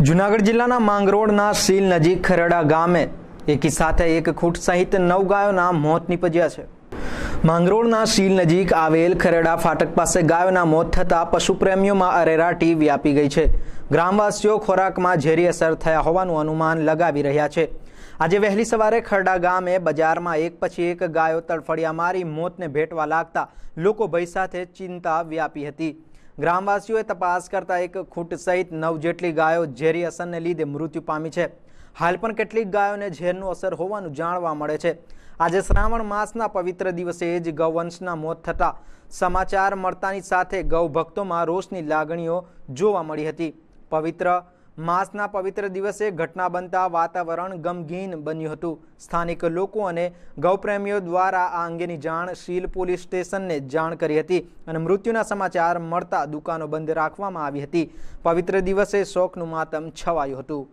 જુનાગઢ જિલ્લાના માંગરોળના સીલ નજીક ખરડા ગામે એકી સાથે એક ખૂટ સહિત નવ ગાયોના મોત નીપજ્યા છે. માંગરોળના સીલ નજીક આવેલ ખરડા ફાટક પાસે ગાયોના મોત થતાં પશુપ્રેમીઓમાં અરેરાટી વ્યાપી ગઈ છે. ગ્રામવાસીઓ ખોરાકમાં ઝેરી અસર થયા હોવાનું અનુમાન લગાવી રહ્યા છે. આજે વહેલી સવારે ખરડા ગામે બજારમાં એક પછી એક ગાયો તડફડિયા મારી મોતને ભેટવા લાગતા લોકો ભય સાથે ચિંતા વ્યાપી હતી. ગ્રામવાસીઓએ તપાસ કરતા એક ખૂંટ સહિત નવ જેટલી ગાયો ઝેરી અસરને લીધે મૃત્યુ પામી છે. હાલ પણ કેટલીક ગાયોને ઝેરનું અસર હોવાનું જાણવા મળે છે. આજે શ્રાવણ માસના પવિત્ર દિવસે જ ગૌવંશના મોત થતા સમાચાર મળતાની સાથે ગૌભક્તોમાં રોષની લાગણીઓ જોવા મળી હતી. પવિત્ર માસના પવિત્ર દિવસે ઘટના બનતા વાતાવરણ ગમગીન બન્યું હતું. સ્થાનિક લોકો અને ગૌપ્રેમીઓ દ્વારા આ અંગેની જાણ શીલ પોલીસ સ્ટેશનને જાણ કરી હતી અને મૃત્યુના સમાચાર મળતા દુકાનો બંધ રાખવામાં આવી હતી. પવિત્ર દિવસે શોકનું માતમ છવાયું હતું.